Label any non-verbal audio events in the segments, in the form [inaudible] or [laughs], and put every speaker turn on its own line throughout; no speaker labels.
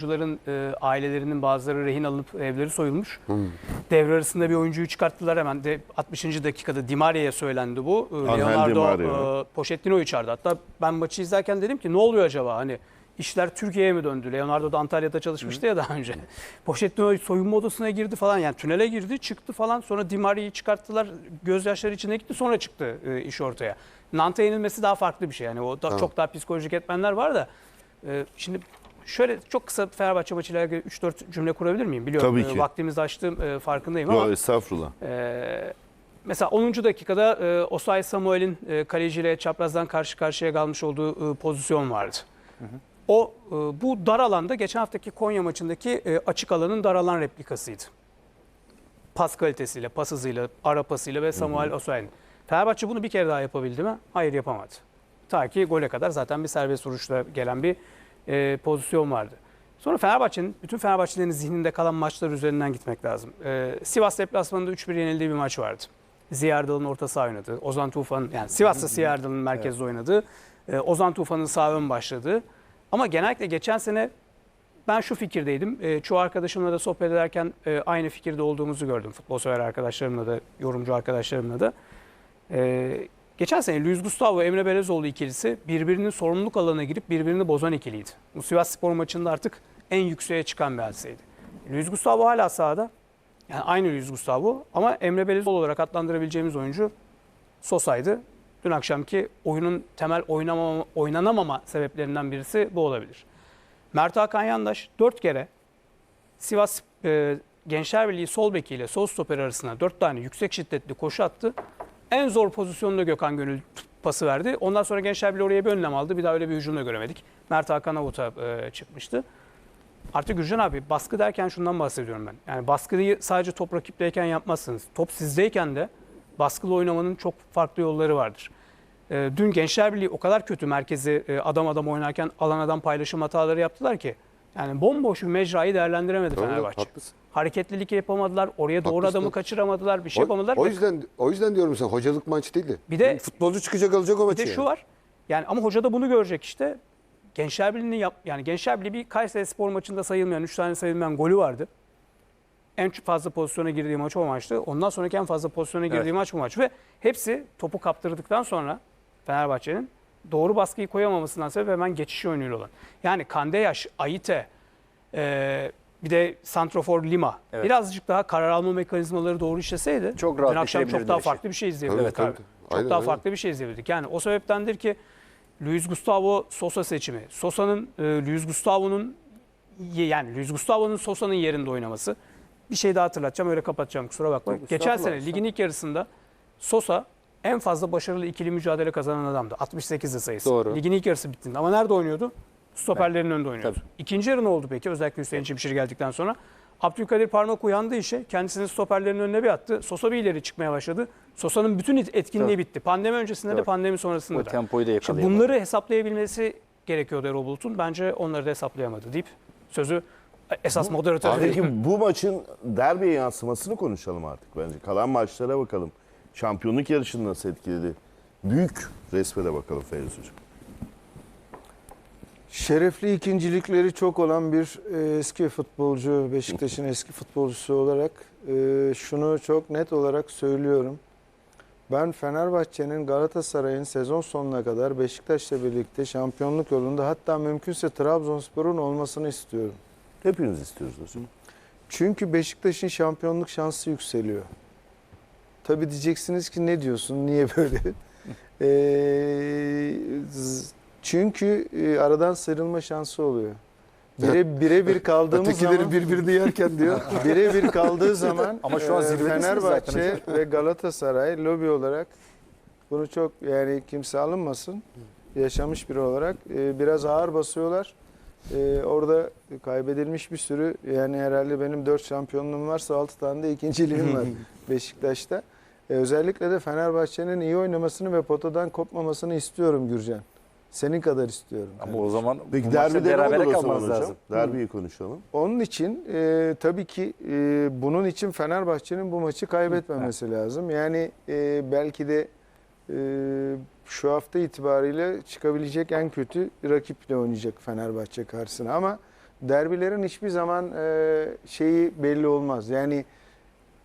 Oyuncuların e, ailelerinin bazıları rehin alınıp evleri soyulmuş. Devre arasında bir oyuncuyu çıkarttılar hemen de 60. dakikada Di Maria'ya söylendi bu. E, Leonardo e, Pochettino'yu çağırdı. Hatta ben maçı izlerken dedim ki ne oluyor acaba? Hani işler Türkiye'ye mi döndü? Leonardo da Antalya'da çalışmıştı ya daha önce. Pochettino soyunma odasına girdi falan yani tünele girdi çıktı falan sonra Di Maria'yı çıkarttılar. Gözyaşları içine gitti sonra çıktı e, iş ortaya. Nantes yenilmesi daha farklı bir şey. Yani o da çok daha psikolojik etmenler var da. e, şimdi şöyle çok kısa Fenerbahçe maçıyla ilgili 3-4 cümle kurabilir miyim? Biliyorum
Tabii
e,
ki.
vaktimizi açtığım e, farkındayım ama
Yo, estağfurullah.
ee, mesela 10. dakikada e, Osay Samuel'in e, kaleciyle çaprazdan karşı karşıya kalmış olduğu e, pozisyon vardı. O e, bu dar alanda geçen haftaki Konya maçındaki e, açık alanın dar alan replikasıydı. Pas kalitesiyle, pas hızıyla, ara pasıyla ve Samuel Osay'ın. Fenerbahçe bunu bir kere daha yapabildi mi? Hayır yapamadı. Ta ki gole kadar zaten bir serbest vuruşla gelen bir e, pozisyon vardı. Sonra Fenerbahçe'nin, bütün Fenerbahçelerin zihninde kalan maçlar üzerinden gitmek lazım. E, Sivas deplasmanında 3-1 yenildiği bir maç vardı. Ziya Erdal'ın orta saha oynadığı, Ozan Tufan'ın, yani Sivas'ta Ziya Erdal'ın merkezde oynadığı, e, Ozan Tufan'ın sağ ön başladığı. Ama genellikle geçen sene ben şu fikirdeydim. E, çoğu arkadaşımla da sohbet ederken e, aynı fikirde olduğumuzu gördüm. Futbol sever arkadaşlarımla da, yorumcu arkadaşlarımla da. E, geçen sene Luis Gustavo, Emre Belezoğlu ikilisi birbirinin sorumluluk alanına girip birbirini bozan ikiliydi. Bu Sivas Spor maçında artık en yükseğe çıkan bir hadiseydi. Luis Gustavo hala sahada. Yani aynı Luis Gustavo ama Emre Belezoğlu olarak adlandırabileceğimiz oyuncu Sosa'ydı. Dün akşamki oyunun temel oynamama, oynanamama sebeplerinden birisi bu olabilir. Mert Hakan Yandaş 4 kere Sivas e, Gençler Birliği sol beki ile sol stoper arasına 4 tane yüksek şiddetli koşu attı. En zor pozisyonda Gökhan Gönül pası verdi. Ondan sonra Gençler Birliği oraya bir önlem aldı. Bir daha öyle bir hücum da göremedik. Mert Hakan avuta e, çıkmıştı. Artık Gürcan abi baskı derken şundan bahsediyorum ben. Yani baskıyı sadece top rakipteyken yapmazsınız. Top sizdeyken de baskılı oynamanın çok farklı yolları vardır. E, dün Gençler Birliği o kadar kötü merkezi e, adam adam oynarken alan adam paylaşım hataları yaptılar ki. Yani bomboş bir mecrayı değerlendiremedi
Doğru,
Fenerbahçe.
haklısın.
Hareketlilik yapamadılar. Oraya doğru
Haklısın.
adamı kaçıramadılar. Bir şey
O,
yapamadılar.
o yüzden o yüzden diyorum sen hocalık maç değildi.
Bir de-
futbolcu çıkacak alacak o
Bir
maçı.
de
yani.
şu var. Yani ama hoca da bunu görecek işte. Gençler Birliği'nin yap yani Gençler Birliği bir Kayseri Spor maçında sayılmayan 3 tane sayılmayan golü vardı. En fazla pozisyona girdiği maç o maçtı. Ondan sonraki en fazla pozisyona girdiği
Evet.
maç bu maç ve hepsi topu kaptırdıktan sonra Fenerbahçe'nin doğru baskıyı koyamamasından sebep hemen geçiş oyunuyla olan. Yani Kandeyaş, Ayite, eee, bir de Santrofor Lima
Evet.
birazcık daha karar alma mekanizmaları doğru işleseydi
Çok rahat
dün akşam çok daha farklı bir şey izleyebilirdik abi.
tabii.
Çok
Aynen,
daha
aynen.
farklı bir şey izleyebilirdik. Yani o sebeptendir ki Luis Gustavo Sosa seçimi. Sosa'nın e, Luis Gustavo'nun yani Luis Gustavo'nun Sosa'nın yerinde oynaması. Bir şey daha hatırlatacağım öyle kapatacağım kusura bakma.
Yok,
Geçen sene ligin ilk yarısında Sosa en fazla başarılı ikili mücadele kazanan adamdı. 68'de sayısı.
Doğru.
Ligin ilk yarısı bittiğinde. Ama nerede oynuyordu? Stoperlerin önünde oynuyordu.
Tabii.
İkinci yarı ne oldu peki? Özellikle Hüseyin Çimşir geldikten sonra. Abdülkadir Parmak uyandı işe. Kendisini stoperlerin önüne bir attı. Sosa bir ileri çıkmaya başladı. Sosa'nın bütün etkinliği
Tabii.
bitti. Pandemi öncesinde de
Doğru.
pandemi sonrasında
O
da.
tempoyu da yakalayamadı.
bunları hesaplayabilmesi gerekiyordu Erol Bulut'un. Bence onları da hesaplayamadı deyip sözü esas moderatör
Peki bu maçın derbiye yansımasını konuşalım artık bence. Kalan maçlara bakalım. Şampiyonluk yarışını nasıl etkiledi? Büyük resme de bakalım Feyyaz Hocam.
Şerefli ikincilikleri çok olan bir e, eski futbolcu, Beşiktaş'ın eski futbolcusu olarak e, şunu çok net olarak söylüyorum. Ben Fenerbahçe'nin Galatasaray'ın sezon sonuna kadar Beşiktaş'la birlikte şampiyonluk yolunda hatta mümkünse Trabzonspor'un olmasını istiyorum.
Hepiniz istiyoruz hocam.
Çünkü Beşiktaş'ın şampiyonluk şansı yükseliyor. Tabii diyeceksiniz ki ne diyorsun, niye böyle? [laughs] Z- çünkü e, aradan sıyrılma şansı oluyor. Bire birebir [laughs] kaldığımız
Ötekileri
zaman
birbirini yerken diyor. [laughs]
birebir kaldığı zaman
Ama şu an
e, Fenerbahçe
zaten
ve Galatasaray lobi olarak bunu çok yani kimse alınmasın yaşamış biri olarak e, biraz ağır basıyorlar. E, orada kaybedilmiş bir sürü yani herhalde benim 4 şampiyonluğum varsa 6 tane de ikinciliğim var Beşiktaş'ta. E, özellikle de Fenerbahçe'nin iyi oynamasını ve potadan kopmamasını istiyorum Gürcan. Senin kadar istiyorum.
Ama o zaman
Peki
bu maçta
derbide ne
berabere
olur o zaman
kalmanız
hocam?
lazım.
Derbiyi konuşalım.
Onun için e, tabii ki e, bunun için Fenerbahçe'nin bu maçı kaybetmemesi lazım. Yani e, belki de e, şu hafta itibariyle çıkabilecek en kötü rakiple oynayacak Fenerbahçe karşısına. Ama derbilerin hiçbir zaman e, şeyi belli olmaz. Yani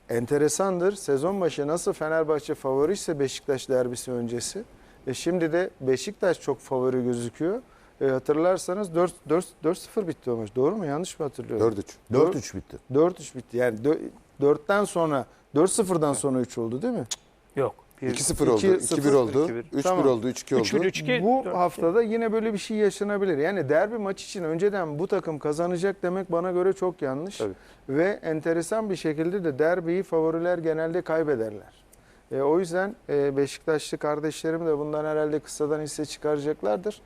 enteresandır. Sezon başı nasıl Fenerbahçe favoriyse Beşiktaş derbisi öncesi. E şimdi de Beşiktaş çok favori gözüküyor. E hatırlarsanız 4 4 4-0 bitti o maç. Doğru mu? Yanlış mı hatırlıyorum?
4-3.
4-3 bitti.
4-3 bitti. Yani 4'ten sonra 4-0'dan sonra 3 oldu değil mi?
Yok.
2-0 oldu,
2-0,
2-1 oldu,
2-1.
3-1
Tamam.
oldu, 3-2 oldu.
3-1 3-2.
Bu
4-2.
haftada yine böyle bir şey yaşanabilir. Yani derbi maç için önceden bu takım kazanacak demek bana göre çok yanlış.
Tabii.
Ve enteresan bir şekilde de derbiyi favoriler genelde kaybederler. E, o yüzden e, Beşiktaşlı kardeşlerim de bundan herhalde kısadan hisse çıkaracaklardır.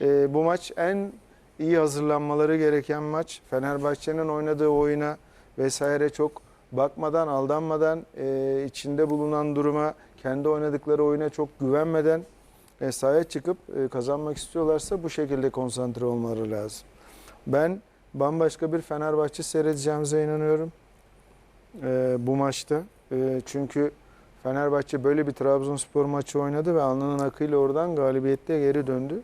E, bu maç en iyi hazırlanmaları gereken maç. Fenerbahçe'nin oynadığı oyuna vesaire çok bakmadan, aldanmadan, e, içinde bulunan duruma, kendi oynadıkları oyuna çok güvenmeden e, sahaya çıkıp e, kazanmak istiyorlarsa bu şekilde konsantre olmaları lazım. Ben bambaşka bir Fenerbahçe seyredeceğimize inanıyorum e, bu maçta. E, çünkü Fenerbahçe böyle bir Trabzonspor maçı oynadı ve alnının akıyla oradan galibiyette geri döndü.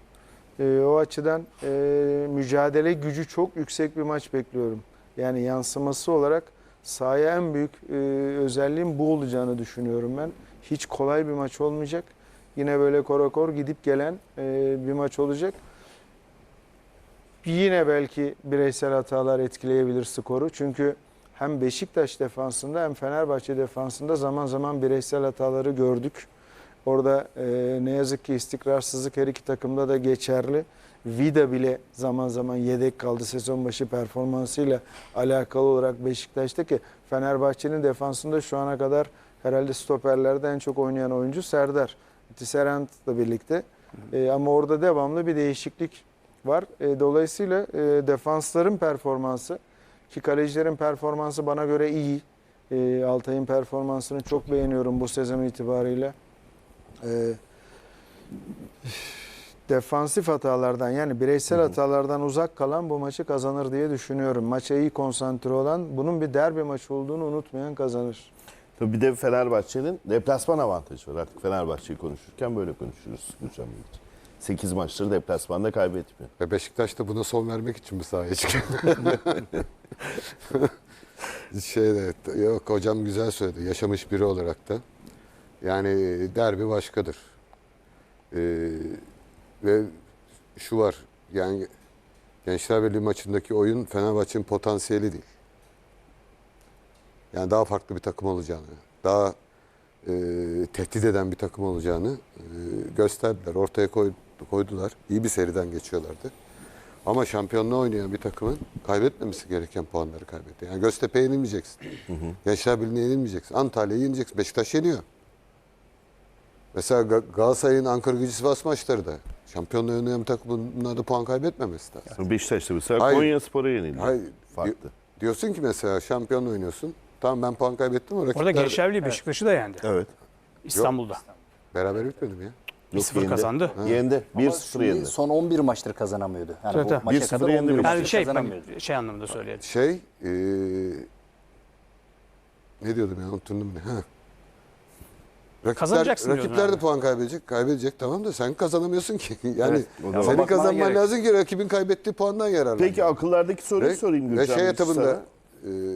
E, o açıdan e, mücadele gücü çok yüksek bir maç bekliyorum. Yani yansıması olarak sahaya en büyük e, özelliğin bu olacağını düşünüyorum ben. Hiç kolay bir maç olmayacak. Yine böyle korakor gidip gelen e, bir maç olacak. Yine belki bireysel hatalar etkileyebilir skoru. Çünkü hem Beşiktaş defansında hem Fenerbahçe defansında zaman zaman bireysel hataları gördük. Orada e, ne yazık ki istikrarsızlık her iki takımda da geçerli. Vida bile zaman zaman yedek kaldı sezon başı performansıyla alakalı olarak Beşiktaş'ta ki Fenerbahçe'nin defansında şu ana kadar herhalde stoperlerde en çok oynayan oyuncu Serdar. Tisserant'la birlikte. E, ama orada devamlı bir değişiklik var. E, dolayısıyla e, defansların performansı ki kalecilerin performansı bana göre iyi. E, Altay'ın performansını çok beğeniyorum bu sezon itibariyle. E, defansif hatalardan yani bireysel hatalardan uzak kalan bu maçı kazanır diye düşünüyorum. Maça iyi konsantre olan, bunun bir derbi maçı olduğunu unutmayan kazanır.
Tabii bir de Fenerbahçe'nin deplasman avantajı var. Artık Fenerbahçe'yi konuşurken böyle konuşuruz. Gürcan Bey. 8 maçları deplasmanda kaybetmiyor.
Ve Beşiktaş da buna son vermek için mi sahaya çıkıyor? [laughs] Şeyde, yok hocam güzel söyledi. Yaşamış biri olarak da. Yani derbi başkadır. Ee, ve şu var. Yani Gençler Birliği maçındaki oyun Fenerbahçe'nin potansiyeli değil. Yani daha farklı bir takım olacağını, daha e, tehdit eden bir takım olacağını e, gösterdiler. Ortaya koy- koydular. İyi bir seriden geçiyorlardı. Ama şampiyonluğa oynayan bir takımın kaybetmemesi gereken puanları kaybetti. Yani Göztepe'ye yenilmeyeceksin. Gençler Birliği'ne yenilmeyeceksin. Antalya'yı yeneceksin. Beşiktaş yeniyor. Mesela Ga- Galatasaray'ın Ankara gücü Sivas maçları da şampiyonluğa oynayan bir takımın bunlarda puan kaybetmemesi lazım.
Sonra Beşiktaş'ta mesela. Konya Spor'a yenildi.
Hayır.
Farklı.
Diyorsun ki mesela şampiyon oynuyorsun. Tamam ben puan kaybettim ama rakipler
Orada Gençler Birliği Beşiktaş'ı da yendi.
Evet.
İstanbul'da.
beraber bitmedi mi ya?
Yok,
1-0
yendi.
kazandı.
Yendi.
Ama
1-0
şimdi
yendi.
Son 11 maçtır kazanamıyordu. Yani
Tabii,
bu
tabii.
maça
1-0
kadar
yendi
11
Beşiktaş.
Yani
maçtır
şey,
kazanamıyordu.
ben şey anlamında söyleyelim.
Şey e, ne diyordum ya unuttum ne? Ha. Rakipler,
Kazanacaksın diyordun
rakipler de
abi.
puan kaybedecek. Kaybedecek tamam da sen kazanamıyorsun ki. [laughs] Yani
Evet, o da
senin kazanman
gerek.
lazım ki rakibin kaybettiği puandan yararlan.
Peki akıllardaki soruyu
Ve-
sorayım
Ve
Gürcan
şey
Bey
etabında